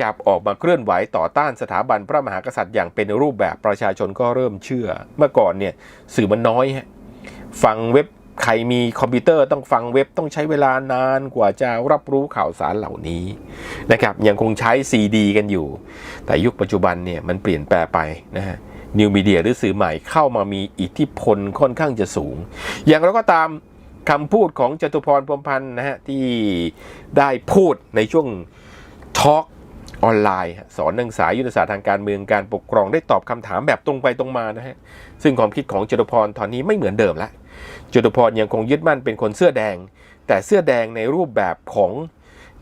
กับออกมาเคลื่อนไหวต่อต้านสถาบันพระมหากษัตริย์อย่างเป็นรูปแบบประชาชนก็เริ่มเชื่อ เมื่อก่อนเนี่ยสื่อมันน้อยฮะฟังเว็บใครมีคอมพิวเตอร์ต้องฟังเว็บต้องใช้เวลานานกว่าจะรับรู้ข่าวสารเหล่านี้นะครับยังคงใช้ซีดีกันอยู่ แต่ยุคปัจจุบันเนี่ยมันเปลี่ยนแปลไปนะฮะนิวมีเดียหรือสื่อใหม่เข้ามามีอิทธิพลค่อนข้างจะสูง อย่างไราก็ตามคำพูดของจตุพรพรมพันธ์นะฮะที่ได้พูดในช่วงทอล์ก ออนไลน์สอนนักศึกษายุทธศาสตร์ทางการเมืองการปกครองได้ตอบคำถามแบบตรงไปตรงมานะฮะซึ่งความคิดของจตุพรตอนนี้ไม่เหมือนเดิมละจตุพรยังคงยึดมั่นเป็นคนเสื้อแดง แต่เสื้อแดงในรูปแบบของ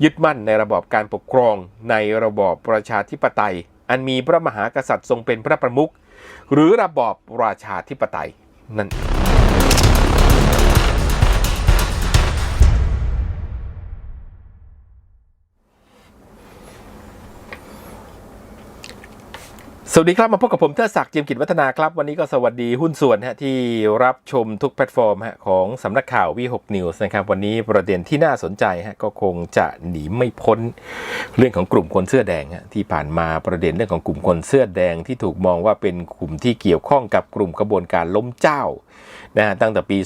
ยึดมั่นในระบอบการปกครอง ในระบอบประชาธิปไตย อันมีพระมหากษัตริย์ทรงเป็นพระประมุขหรือระบอบราชาธิปไตยนั่น สวัสดีครับ มาพบกับผมเทิดศักดิ์จิมกิจวัฒนาครับ วันนี้ก็สวัสดีหุ้นส่วนฮะที่รับชมทุกแพลตฟอร์มฮะของสำนักข่าววีหกนิวส์นะครับ วันนี้ประเด็นที่น่าสนใจฮะก็คงจะหนีไม่พ้นเรื่องของกลุ่มคนเสื้อแดงฮะที่ผ่านมาประเด็นเรื่องของกลุ่มคนเสื้อแดงที่ถูกมองว่าเป็นกลุ่มที่เกี่ยวข้องกับกลุ่มกระบวนการล้มเจ้านะฮะตั้งแต่ปี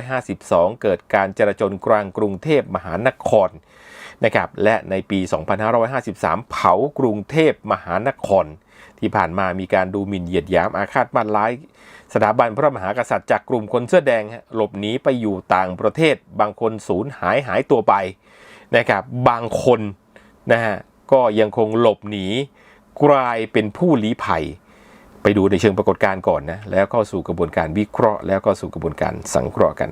2552 เกิดการจราจนกลางกรุงเทพมหานครนะครับและในปี 2553 เผากรุงเทพมหานคร ที่ผ่านมามีการดูหมิ่นเหยียดหยามอาฆาตมาตร้าย สถาบันพระมหากษัตริย์จากกลุ่มคนเสื้อแดงหลบหนีไปอยู่ต่างประเทศ บางคนสูญหายหายตัวไปนะครับบางคนนะฮะก็ยังคงหลบหนีกลายเป็นผู้ลี้ภัย ไปดูในเชิงปรากฏการณ์ก่อนนะแล้วเข้าสู่กระบวนการวิเคราะห์ แล้วก็สู่กระบวนการสังเคราะห์กัน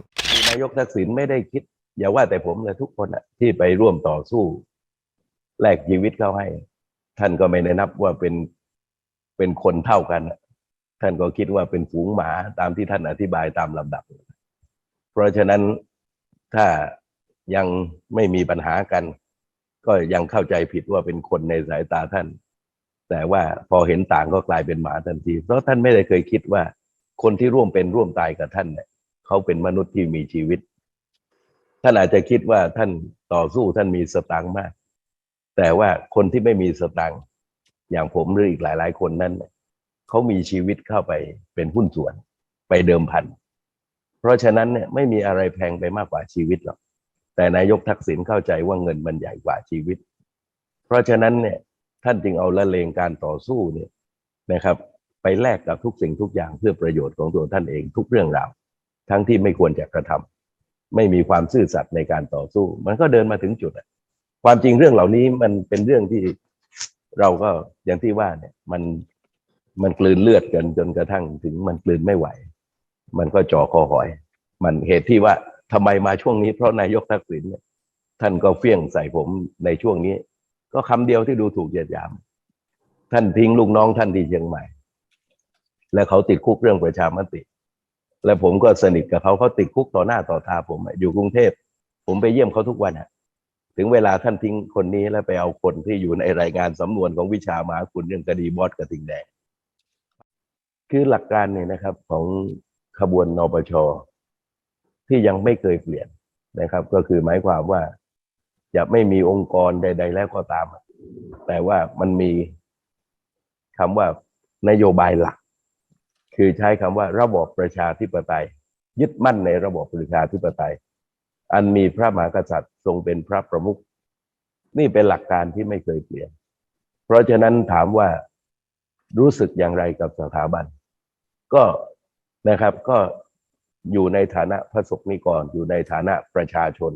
นายกทักษิณไม่ได้คิด อย่าว่าแต่ผมเลยทุกคนอะที่ไปร่วมต่อสู้แลกชีวิตเขาให้ ท่านก็ไม่ได้นับว่าเป็น เป็นคนเท่ากัน ท่านก็คิดว่าเป็นฝูงหมาตามที่ท่านอธิบายตามลำดับ เพราะฉะนั้นถ้ายังไม่มีปัญหากัน ก็ยังเข้าใจผิดว่าเป็นคนในสายตาท่าน แต่ว่าพอเห็นต่างก็กลายเป็นหมาทันที เพราะท่านไม่ได้เคยคิดว่า คนที่ร่วมเป็นร่วมตายกับท่านเนี่ยเขาเป็นมนุษย์ที่มีชีวิต ท่านอาจจะคิดว่าท่านต่อสู้ท่านมีสตางค์มาก แต่ว่าคนที่ไม่มีสตางค์ อย่างผมหรืออีกหลาย ๆ คนนั้นเนี่ยเขามีชีวิตเข้าไปเป็นหุ้นส่วนไปเดิมพัน เพราะฉะนั้นเนี่ยไม่มีอะไรแพงไปมากกว่าชีวิตหรอก แต่นายกทักษิณเข้าใจว่าเงินมันใหญ่กว่าชีวิต เพราะฉะนั้นเนี่ยท่านจึงเอาละเลงการต่อสู้เนี่ยนะครับ ไปแลกกับทุกสิ่งทุกอย่างเพื่อประโยชน์ของตัวท่านเองทุกเรื่องราว ทั้งที่ไม่ควรจะกระทำไม่มีความซื่อสัตย์ในการต่อสู้ มันก็เดินมาถึงจุดอะความจริงเรื่องเหล่านี้มันเป็นเรื่องที่ เราก็อย่างที่ว่าเนี่ยมันมันกลืนเลือดกันจนกระทั่งถึงมันกลืนไม่ไหว มันก็จ่อคอหอย มันเหตุที่ว่าทำไมมาช่วงนี้เพราะนายกทักษิณเนี่ยท่านก็เฟี้ยงใส่ผมในช่วงนี้ ก็คำเดียวที่ดูถูกเหยียดหยาม ท่านทิ้งลูกน้องท่านที่เชียงใหม่ และเขาติดคุกเรื่องประชามติ และผมก็สนิทกับเขาเขาติดคุกต่อหน้าต่อตาผมอะอยู่กรุงเทพ ผมไปเยี่ยมเขาทุกวันอะ ถึงเวลาท่านทิ้งคนนี้แล้วไปเอาคนที่อยู่ในรายงานสำนวนของวิชามาคุณเรื่องคดีบอสกระทิงแดง คือหลักการเนี่ยนะครับของขบวนนปชที่ยังไม่เคยเปลี่ยนนะครับ ก็คือหมายความว่าจะไม่มีองค์กรใด ๆ แล้วก็ตาม แต่ว่ามันมีคำว่านโยบายหลัก คือใช้คำว่าระบอบประชาธิปไตย ยึดมั่นในระบอบประชาธิปไตย อันมีพระมหากษัตริย์ทรงเป็นพระประมุขนี่เป็นหลักการที่ไม่เคยเปลี่ยน เพราะฉะนั้นถามว่ารู้สึกอย่างไรกับสถาบัน ก็นะครับก็อยู่ในฐานะพระสงฆ์นิกรอยู่ในฐานะประชาชน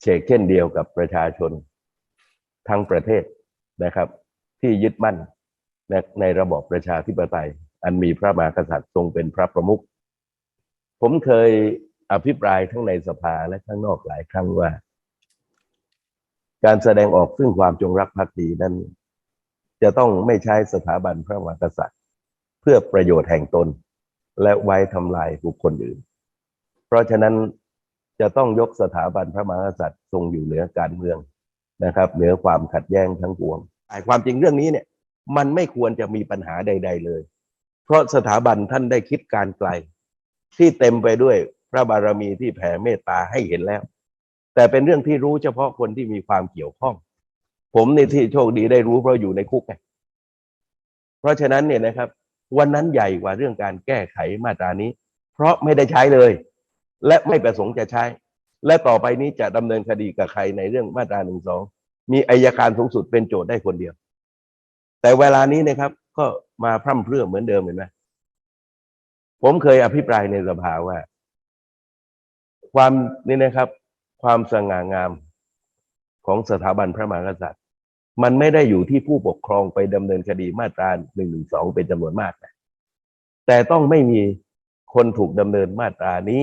เชกเช่นเดียวกับประชาชน ทั้งประเทศนะครับ ที่ยึดมั่นในระบอบประชาธิปไตย อันมีพระมหากษัตริย์ทรงเป็นพระประมุขผมเคย อภิปรายทั้งในสภาและข้างนอกหลายครั้งว่า การแสดงออกซึ่งความจงรักภักดีนั้น จะต้องไม่ใช้สถาบันพระมหากษัตริย์ เพื่อประโยชน์แห่งตน และไว้ทำลายบุคคลอื่น เพราะฉะนั้นจะต้องยกสถาบันพระมหากษัตริย์ทรงอยู่เหนือการเมืองนะครับ เหนือความขัดแย้งทั้งปวงแต่ความจริงเรื่องนี้เนี่ย มันไม่ควรจะมีปัญหาใด ๆ เลย เพราะสถาบันท่านได้คิดการไกลที่เต็มไปด้วย พระบารมีที่แผ่เมตตาให้เห็นแล้ว แต่เป็นเรื่องที่รู้เฉพาะคนที่มีความเกี่ยวข้อง ผมในที่โชคดีได้รู้เพราะอยู่ในคุกไงเพราะฉะนั้นเนี่ยนะครับ วันนั้นใหญ่กว่าเรื่องการแก้ไขมาตรานี้ เพราะไม่ได้ใช้เลย และไม่ประสงค์จะใช้ และต่อไปนี้จะดำเนินคดีกับใครในเรื่องมาตราหนึ่งสองมีอายการสูงสุดเป็นโจทย์ได้คนเดียว แต่เวลานี้นะครับ ก็มาพร่ำเพรื่อเหมือนเดิมเห็นไหมผมเคยอภิปรายในสภาว่า ความนี่นะครับ ความสง่างามของสถาบันพระมหากษัตริย์ มันไม่ได้อยู่ที่ผู้ปกครองไปดำเนินคดีมาตราหนึ่งหนึ่งสองเป็นจำนวนมากนะแต่ต้องไม่มีคนถูกดำเนินมาตรานี้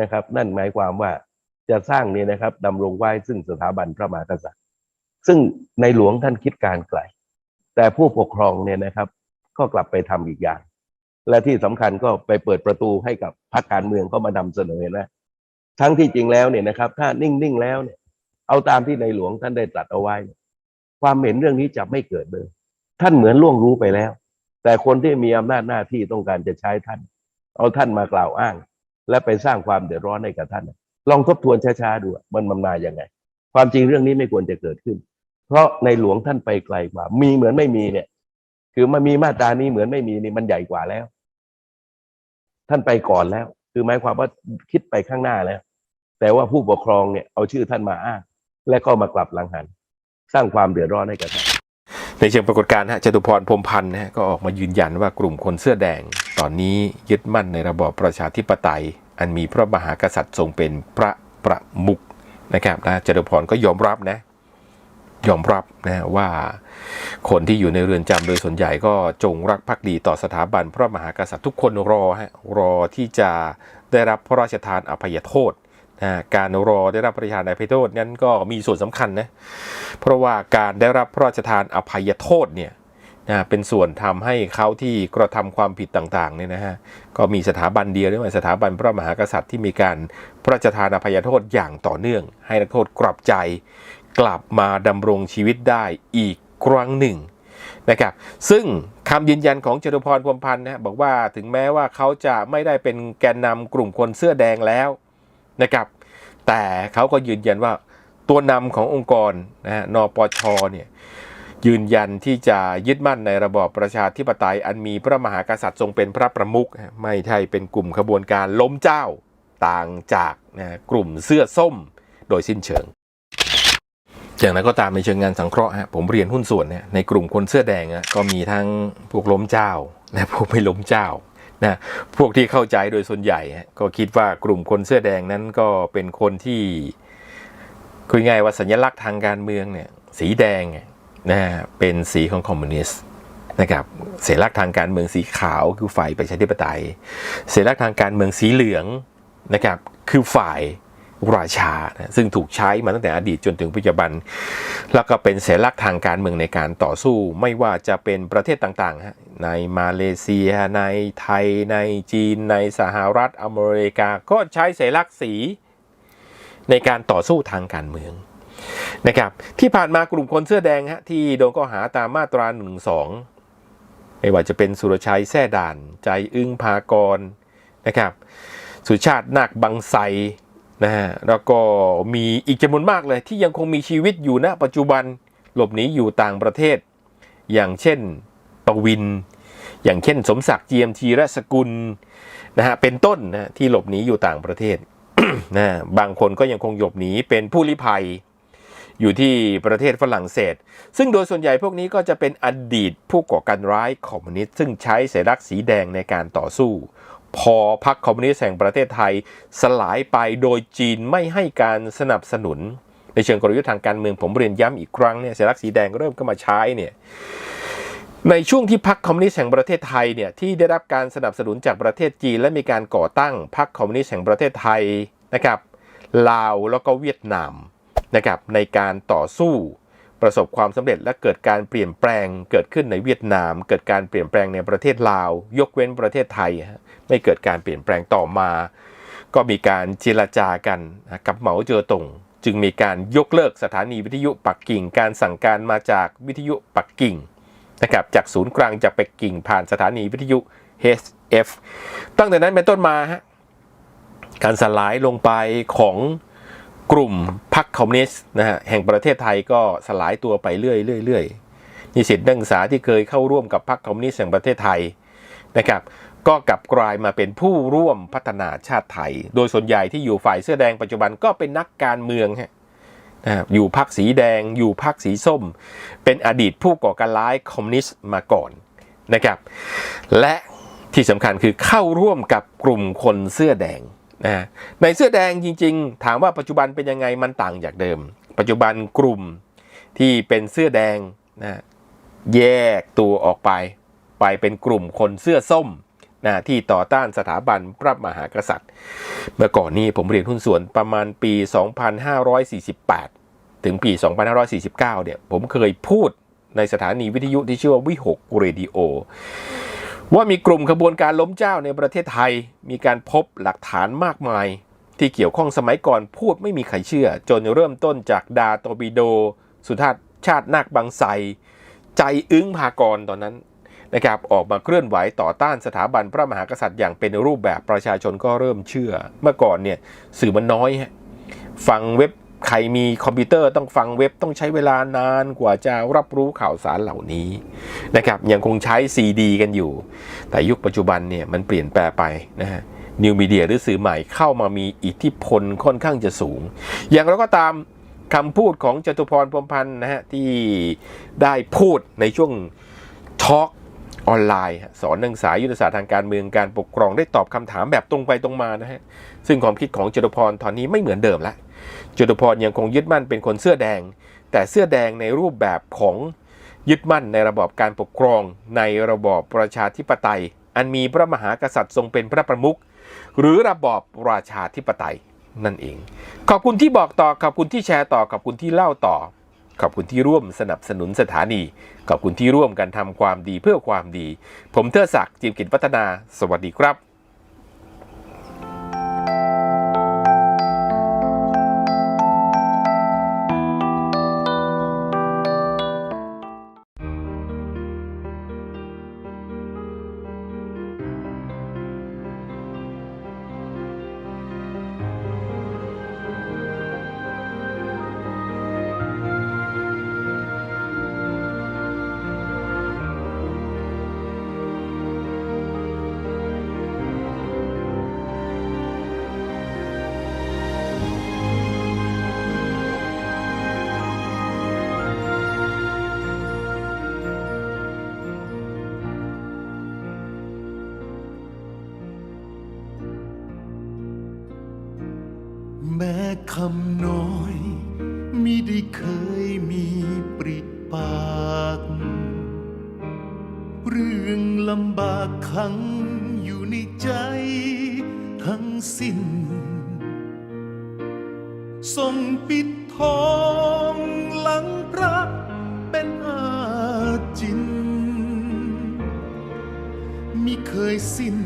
นะครับ นั่นหมายความว่าจะสร้างเนี่ยนะครับดำรงไว้ซึ่งสถาบันพระมหากษัตริย์ ซึ่งในหลวงท่านคิดการไกล แต่ผู้ปกครองเนี่ยนะครับ ก็กลับไปทำอีกอย่าง และที่สำคัญก็ไปเปิดประตูให้กับพรรคการเมืองก็มานำเสนอนะ ทั้งที่จริงแล้วเนี่ยนะครับ ถ้านิ่งๆแล้วเนี่ย เอาตามที่ในหลวงท่านได้ตรัสเอาไว้ ความเห็นเรื่องนี้จะไม่เกิดเลย ท่านเหมือนล่วงรู้ไปแล้ว แต่คนที่มีอำนาจหน้าที่ต้องการจะใช้ท่าน เอาท่านมากล่าวอ้าง และไปสร้างความเดือดร้อนให้กับท่าน ลองทบทวนช้าๆดูมันมันมาอย่างไง ความจริงเรื่องนี้ไม่ควรจะเกิดขึ้น เพราะในหลวงท่านไปไกลกว่า มีเหมือนไม่มีเนี่ย คือมันมีมาตรานี้เหมือนไม่มีนี่มันใหญ่กว่าแล้ว ท่านไปก่อนแล้ว คือหมายความว่าคิดไปข้างหน้าแล้ว แต่ว่าผู้ปกครองเนี่ยเอาชื่อท่านมาอ้างและก็มากลับหลังหัน สร้างความเดือดร้อนให้กับท่านในเชิงปรากฏการณ์ฮะจตุพรพรมพันธ์นะฮะก็ออกมายืนยันว่ากลุ่มคนเสื้อแดง ตอนนี้ยึดมั่นในระบอบประชาธิปไตย อันมีพระมหากษัตริย์ทรงเป็นพระประมุขนะครับนะจตุพรก็ยอมรับนะ ยอมรับนะว่าคนที่อยู่ในเรือนจำโดยส่วนใหญ่ก็จงรักภักดีต่อสถาบันพระมหากษัตริย์ทุกคนรอฮะรอที่จะได้รับพระราชทานอภัยโทษนะการรอได้รับพระราชทานอภัยโทษนั้นก็มีส่วนสำคัญนะเพราะว่าการได้รับพระราชทานอภัยโทษเนี่ยนะเป็นส่วนทำให้เขาที่กระทำความผิดต่างๆเนี่ยนะฮะก็มีสถาบันเดียวเรียกว่าสถาบันพระมหากษัตริย์ที่มีการพระราชทานอภัยโทษอย่างต่อเนื่อง ให้นักโทษกลับใจ กลับมาดำรงชีวิตได้อีกครั้งหนึ่งนะครับซึ่งคำยืนยันของจตุพรพรมพันธ์นะบอกว่าถึงแม้ว่าเขาจะไม่ได้เป็นแกนนำกลุ่มคนเสื้อแดงแล้วนะครับแต่เขาก็ยืนยันว่าตัวนำขององค์กรนะฮะนปชเนี่ยยืนยันที่จะยึดมั่นในระบอบประชาธิปไตย อันมีพระมหากษัตริย์ทรงเป็นพระประมุขไม่ใช่เป็นกลุ่มขบวนการล้มเจ้าต่างจากนะกลุ่มเสื้อส้มโดยสิ้นเชิง อย่างนั้นก็ตามในเชิงงานสังเคราะห์ฮะผมเรียนหุ้นส่วนเนี่ยในกลุ่มคนเสื้อแดงอะก็มีทั้งพวกล้มเจ้าและพวกไม่ล้มเจ้านะพวกที่เข้าใจโดยส่วนใหญ่ก็คิดว่ากลุ่มคนเสื้อแดงนั้นก็เป็นคนที่คุยง่ายว่าสัญลักษณ์ทางการเมืองเนี่ยสีแดงเนี่ยนะเป็นสีของคอมมิวนิสต์นะครับสัญลักษณ์ทางการเมืองสีขาวคือฝ่ายประชาธิปไตยสัญลักษณ์ทางการเมืองสีเหลืองนะครับคือฝ่าย ราชานะซึ่งถูกใช้มาตั้งแต่อดีตจนถึงปัจจุบัน แล้วก็เป็นเสลักษณ์ทางการเมืองในการต่อสู้ ไม่ว่าจะเป็นประเทศต่างๆฮะในมาเลเซีย ในไทย ในจีน ในสหรัฐอเมริกา ก็ใช้เสลักษณ์สีในการต่อสู้ทางการเมืองนะครับที่ผ่านมากลุ่มคนเสื้อแดงฮะที่โดนข้อหาตามมาตรา1นึไม่ว่าจะเป็นสุรชัยแท่ด่าน ใจอึ้งพากรนะครับ สุชาตินาคบังไซ นะฮะแล้วก็มีอีกจำนวนมากเลยที่ยังคงมีชีวิตอยู่ณปัจจุบันหลบหนีอยู่ต่างประเทศ อย่างเช่นปวิน อย่างเช่นสมศักดิ์เจียมทีรสกุลนะฮะเป็นต้นนะที่หลบหนีอยู่ต่างประเทศนะบางคนก็ยังคงหลบหนีเป็นผู้ลี้ภัย อยู่ที่ประเทศฝรั่งเศส ซึ่งโดยส่วนใหญ่พวกนี้ก็จะเป็นอดีตผู้ก่อการร้ายคอมมิวนิสต์ซึ่งใช้สัญลักษณ์สีแดงในการต่อสู้ พอพรรคคอมมิวนิสต์แห่งประเทศไทย สลายไปโดยจีนไม่ให้การสนับสนุน ในเชิงกลยุทธ์ทางการเมืองผมเรียนย้ำอีกครั้งเนี่ยสัญลักษณ์สีแดงเริ่มเข้ามาใช้เนี่ยในช่วงที่พรรคคอมมิวนิสต์แห่งประเทศไทยเนี่ยที่ได้รับการสนับสนุนจากประเทศจีน และมีการก่อตั้งพรรคคอมมิวนิสต์แห่งประเทศไทยนะครับลาวแล้วก็เวียดนามนะครับในการต่อสู้ ประสบความสำเร็จและเกิดการเปลี่ยนแปลงเกิดขึ้นในเวียดนาม เกิดการเปลี่ยนแปลงในประเทศลาว ยกเว้นประเทศไทย ไม่เกิดการเปลี่ยนแปลงต่อมา ก็มีการเจรจากันกับเหมาเจ๋อตงจึงมีการยกเลิกสถานีวิทยุปักกิ่ง การสั่งการมาจากวิทยุปักกิ่งนะครับจากศูนย์กลางจากปักกิ่งผ่านสถานีวิทยุ HF ตั้งแต่นั้นเป็นต้นมาฮะการสลายลงไปของ กลุ่มพรรคคอมมิวนิสต์นะฮะแห่งประเทศไทยก็สลายตัวไปเรื่อยๆนิสิตนักศึกษาที่เคยเข้าร่วมกับพรรคคอมมิวนิสต์แห่งประเทศไทยนะครับก็กลับกลายมาเป็นผู้ร่วมพัฒนาชาติไทย โดยส่วนใหญ่ที่อยู่ฝ่ายเสื้อแดงปัจจุบันก็เป็นนักการเมืองฮะนะครับอยู่พรรคสีแดง อยู่พรรคสีส้ม เป็นอดีตผู้ก่อการร้ายคอมมิวนิสต์มาก่อนนะครับ และที่สำคัญคือเข้าร่วมกับกลุ่มคนเสื้อแดง นะในเสื้อแดงจริง ๆ ถามว่าปัจจุบันเป็นยังไงมันต่างจากเดิม ปัจจุบันกลุ่มที่เป็นเสื้อแดงนะแยกตัวออกไป ไปเป็นกลุ่มคนเสื้อส้มนะที่ต่อต้านสถาบันพระมหากษัตริย์ เมื่อก่อนนี้ผมเรียนหุ้นส่วนประมาณปี 2548 ถึงปี 2549 เนี่ยผมเคยพูดในสถานีวิทยุที่ชื่อว่าวิหกเรดิโอ ว่ามีกลุ่มขบวนการล้มเจ้าในประเทศไทย มีการพบหลักฐานมากมาย ที่เกี่ยวข้องสมัยก่อนพูดไม่มีใครเชื่อ จนเริ่มต้นจากดาโตบิโด สุธาตชาตินาคบางไทใจอึ้งพากรตอนนั้นนะครับออกมาเคลื่อนไหวต่อต้านสถาบันพระมหากษัตริย์อย่างเป็นรูปแบบประชาชนก็เริ่มเชื่อ เมื่อก่อนเนี่ยสื่อมันน้อยฮะฟังเว็บ ใครมีคอมพิวเตอร์ต้องฟังเว็บต้องใช้เวลานานกว่าจะรับรู้ข่าวสารเหล่านี้นะครับยังคงใช้ซีดีกันอยู่ แต่ยุคปัจจุบันเนี่ยมันเปลี่ยนแปลไปนะฮะนิวมีเดียหรือสื่อใหม่เข้ามามีอิทธิพลค่อนข้างจะสูง อย่างไราก็ตามคำพูดของจตุพรพรมพันธ์นะฮะที่ได้พูดในช่วงทอล์กออนไลน์ สอนนักศึกษายุทธศาสตร์ทางการเมืองการปกครองได้ตอบคำถามแบบตรงไปตรงมานะฮะซึ่งความคิดของจตุพรตอนนี้ไม่เหมือนเดิมละ จตุพรยังคงยึดมั่นเป็นคนเสื้อแดง แต่เสื้อแดงในรูปแบบของยึดมั่นในระบอบการปกครอง ในระบอบประชาธิปไตย อันมีพระมหากษัตริย์ทรงเป็นพระประมุขหรือระบอบราชาธิปไตยนั่นเอง ขอบคุณที่บอกต่อ ขอบคุณที่แชร์ต่อ ขอบคุณที่เล่าต่อ ขอบคุณที่ร่วมสนับสนุนสถานี ขอบคุณที่ร่วมกันทำความดีเพื่อความดี ผมเทอศักดิ์จิมกิจวัฒนา สวัสดีครับำน้อยมิได้เคยมีปริปาก เรื่องลำบากขังอยู่ในใจทั้งสิ้นทรงปิดทองหลังพระเป็นอาจินมิเคยสิ้น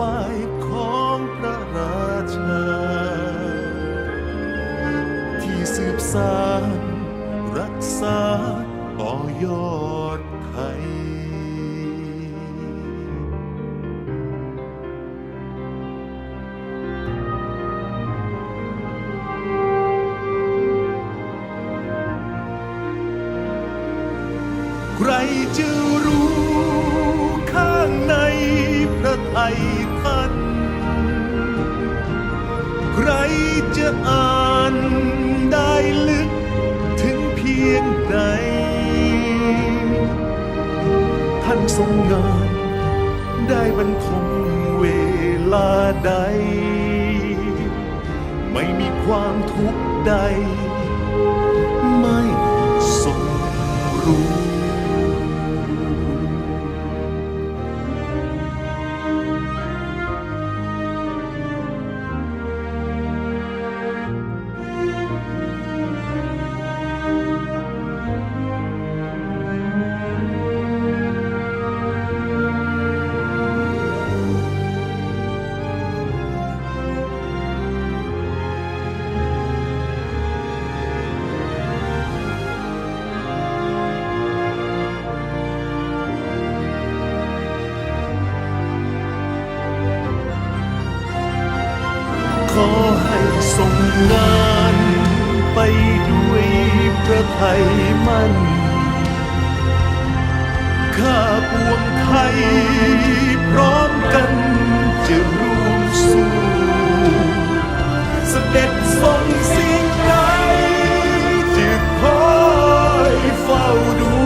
บายของพระราชา ที่สืบสานรักษาต่อยอดไทยใครจะรู้ข้างในพระไทย จะอ่านได้ลึกถึงเพียงใด ท่านทรงงานได้บรรทมเวลาใด ไม่มีความทุกข์ใด ให้ส่งงานไปด้วยพระไทยมั่น ข้าปวงไทยพร้อมกันจะร่วมสู้เสด็จทรงสิ่งใดจะคอยเฝ้าดู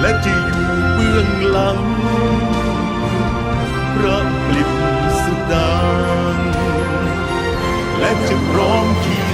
และจะอยู่เบื้องหลัง till Bronchi